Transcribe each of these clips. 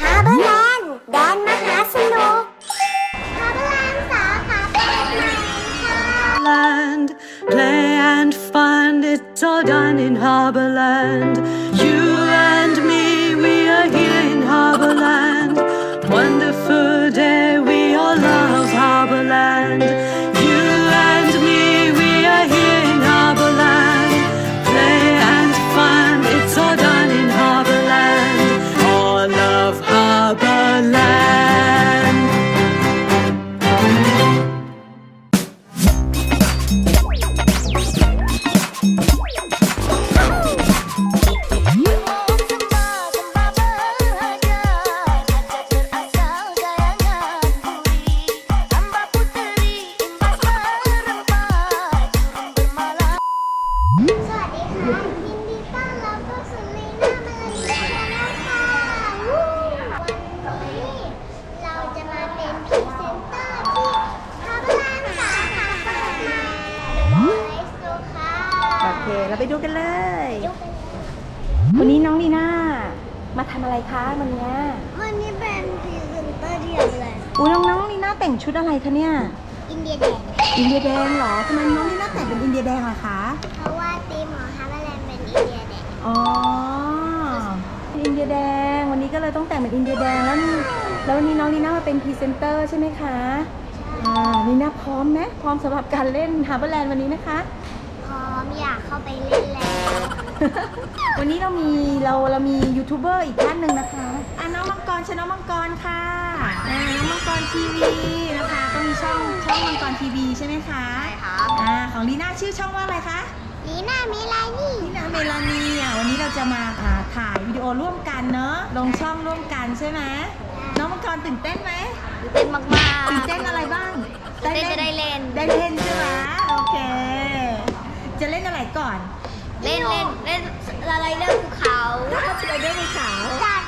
ฮาร์เบอร์แลนด์แดนมหาสนุกฮาร์เบอร์แลนด์สาขาเปิดใหม่ค่ะ land. Play and fun, it's all done in Harborland. เคเราไปดูกันเลยยกไปเลย วันนี้น้องลีน่ามาทำอะไรคะวันเนี้ยวันนี้เป็นพรีเซนเตอร์ที่อะไรอุ้ยน้องน้องลีน่าแต่งชุดอะไรคะเนี่ย อินเดียแดงอินเดียแดงเหรอทำไมน้องลีน่าแต่งเป็นอินเดียแดงล่ะคะเพราะว่าธีมของฮาร์เบอร์แลนด์เป็นอินเดียแดงอ๋อเป็นอินเดียแดง วันนี้ก็เลยต้องแต่งเป็นอินเดียแดงแล้วนี่แล้ววันนี้น้องลีน่ามาเป็นพรีเซนเตอร์ใช่ไหมคะอ่าลีน่าพร้อมไหมพร้อมสำหรับการเล่นฮาร์เบอร์แลนด์วันนี้ไหมคะ วันนี้เรามีเราเรามียูทูบเบอร์อีกท่านหนึ่งนะคะอะน้องมังกรชน้องมังกรค่ะอ่าน้องมังกรทีวีนะคะ ก็มีช่องช่องมังกรทีวีใช่ไหมคะใช่ครับอ่าของลีน่าชื่อช่องว่าอะไรคะลีน่ามิลานี่ลีน่าเมลานีอะวันนี้เราจะมาอ่าถ่ายวิดีโอร่วมกันเนอะลงช่องร่วมกันใช่ไหมน้องมังกรตื่นเต้นไหมเต้นมากๆตื่นเต้นอะไรบ้างเต้นจะได้เล่นได้เล่นใช่ไหมโอเค จะเล่นอะไรก่อน เล่นเล่นเล่นสไลเดอร์ภูเขาก็จะเล่นในสาวจากนั้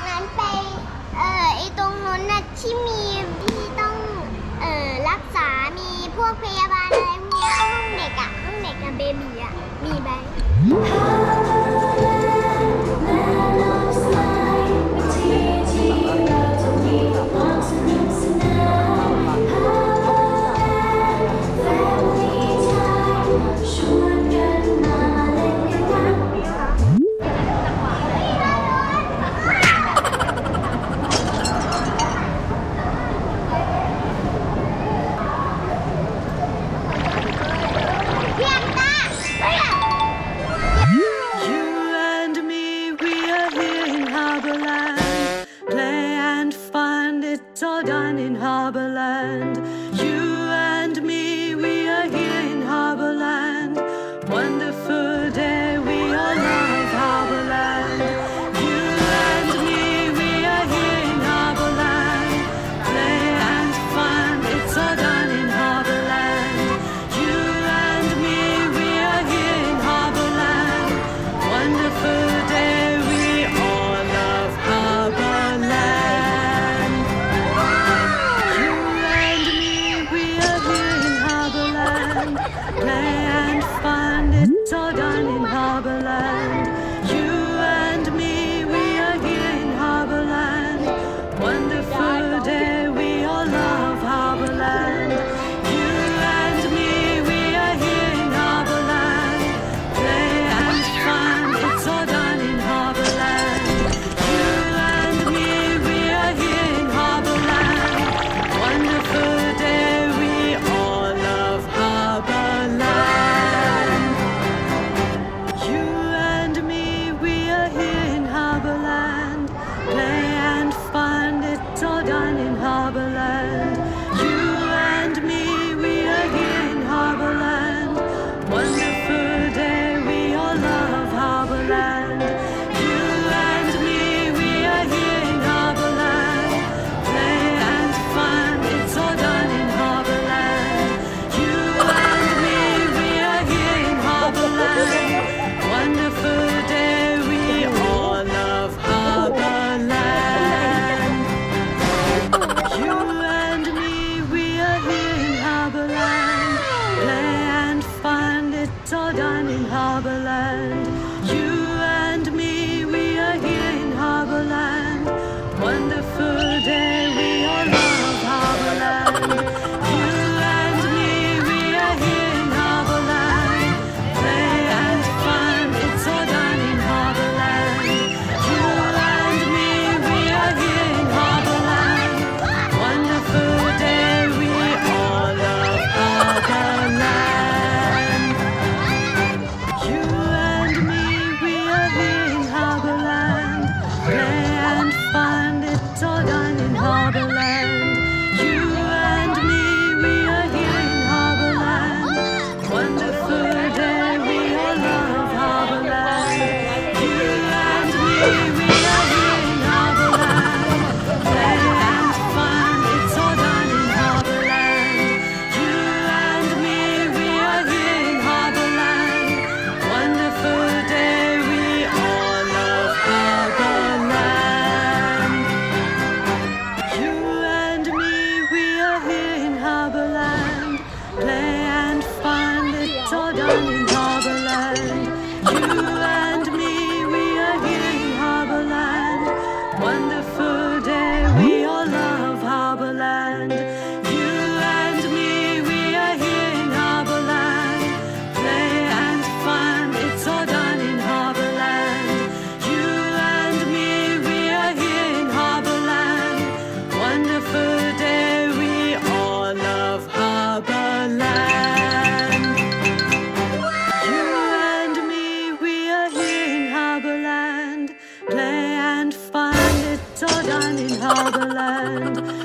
motherland the land.